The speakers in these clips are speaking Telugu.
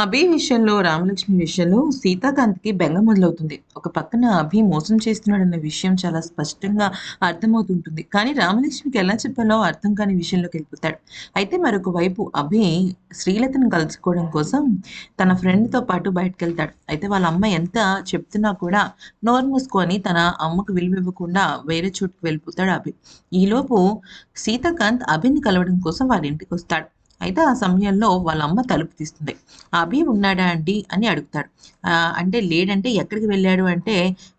అభి విషయంలో రామలక్ష్మి విషయంలో సీతాకాంత్కి బెంగ మొదలవుతుంది. ఒక పక్కన అభి మోసం చేస్తున్నాడన్న విషయం చాలా స్పష్టంగా అర్థమవుతుంటుంది. కానీ రామలక్ష్మికి ఎలా చెప్పాలో అర్థం కాని విషయంలోకి వెళ్ళిపోతాడు. అయితే మరొక వైపు అభి శ్రీలతను కలుసుకోవడం కోసం తన ఫ్రెండ్తో పాటు బయటకు వెళ్తాడు. అయితే వాళ్ళ అమ్మ ఎంత చెప్తున్నా కూడా నోరు మూసుకొని తన అమ్మకు విలువ ఇవ్వకుండా వేరే చోటుకు వెళ్ళిపోతాడు అభి. ఈలోపు సీతాకాంత్ అభిని కలవడం కోసం వాళ్ళ ఇంటికి వస్తాడు. అయితే ఆ సమయంలో వాళ్ళ అమ్మ తలుపు తీస్తుంది. అభి ఉన్నాడా అండి అని అడుగుతాడు. అంటే లేడంటే ఎక్కడికి వెళ్ళాడు అంటే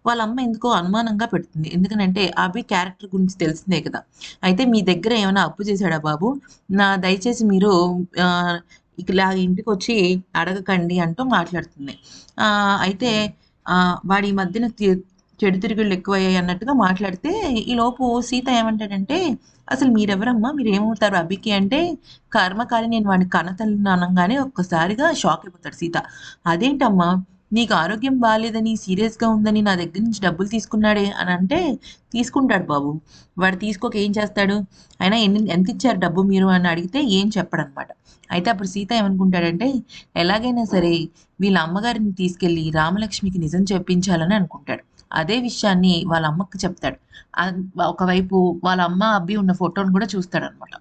వాళ్ళ అమ్మ ఎందుకో అనుమానంగా పెడుతుంది. ఎందుకనంటే అభి క్యారెక్టర్ గురించి తెలిసిందే కదా. అయితే మీ దగ్గర ఏమైనా అప్పు చేశాడా బాబు? నా దయచేసి మీరు ఇలా ఇంటికి వచ్చి అడగకండి అంటూ మాట్లాడుతుంది. అయితే వాడి మధ్యన చెడు తిరుగుళ్ళు ఎక్కువయ్యాయి అన్నట్టుగా మాట్లాడితే ఈలోపు సీత ఏమంటాడంటే అసలు మీరెవరమ్మా? మీరు ఏమవుతారు అభికి? అంటే కర్మకాలి నేను వాడిని కనతల్లిని అనగానే ఒక్కసారిగా షాక్ అయిపోతాడు సీత. అదేంటమ్మా? నీకు ఆరోగ్యం బాగాలేదని సీరియస్గా ఉందని నా దగ్గర నుంచి డబ్బులు తీసుకున్నాడే అని అంటే తీసుకుంటాడు బాబు. వాడు తీసుకోక ఏం చేస్తాడు? అయినా ఎన్ని ఎంత ఇచ్చారు డబ్బు మీరు? అని అడిగితే ఏం చెప్పడనమాట. అయితే అప్పుడు సీత ఏమనుకుంటాడంటే ఎలాగైనా సరే వీళ్ళ అమ్మగారిని తీసుకెళ్ళి రామలక్ష్మికి నిజం చెప్పించాలని అనుకుంటాడు. అదే విషయాన్ని వాళ్ళ అమ్మకి చెప్తాడు. ఒకవైపు వాళ్ళ అమ్మ అబ్బి ఉన్న ఫోటోను కూడా చూస్తాడనమాట.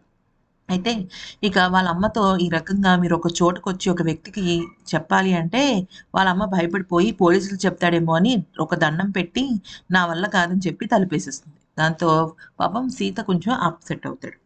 అయితే ఇక వాళ్ళ అమ్మతో ఈ రకంగా మీరు ఒక చోటుకు వచ్చి ఒక వ్యక్తికి చెప్పాలి అంటే వాళ్ళ అమ్మ భయపడిపోయి పోలీసులు చెప్తాడేమో అని ఒక దండం పెట్టి నా వల్ల కాదని చెప్పి తలపేసేస్తుంది. దాంతో పాపం సీత కొంచెం అప్సెట్ అవుతాడు.